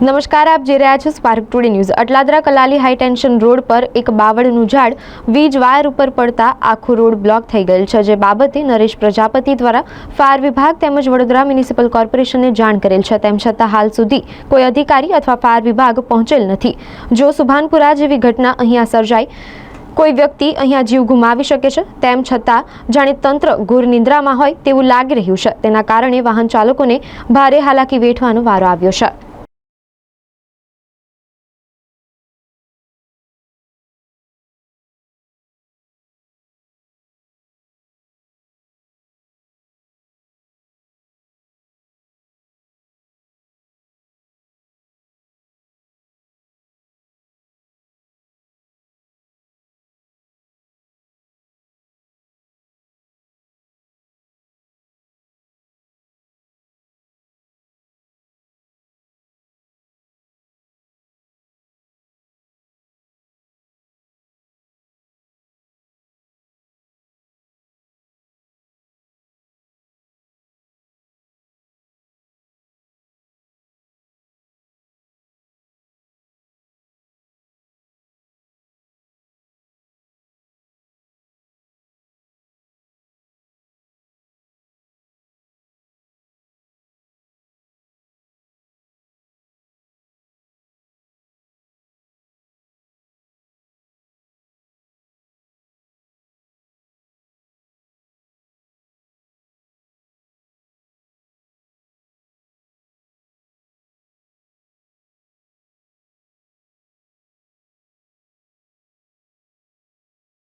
નમસ્કાર, આપ જે રહ્યા છો spark today news Atladara Kalali high tension road પર એક બાવળનું ઝાડ વીજ વાયર ઉપર પડતા આખો રોડ બ્લોક થઈ ગયેલ છે, જે બાબતે નરેશ પ્રજાપતિ દ્વારા ફાયર વિભાગ તેમજ વડોદરા મ્યુનિસિપલ કોર્પોરેશનને જાણ કરેલ છે. તેમ છતાં હાલ સુધી કોઈ અધિકારી અથવા ફાયર વિભાગ પહોંચેલ નથી. જો સુભાનપુરા જેવી ઘટના અહીંયા સર્જાય, કોઈ વ્યક્તિ અહીંયા જીવ ગુમાવી શકે છે? તેમ છતાં જાણે તંત્ર ઘોર નિંદ્રામાં હોય તેવું લાગી રહ્યું છે. તેના કારણે વાહન ચાલકોને ભારે હાલાકી વેઠવાનો વારો આવ્યો છે.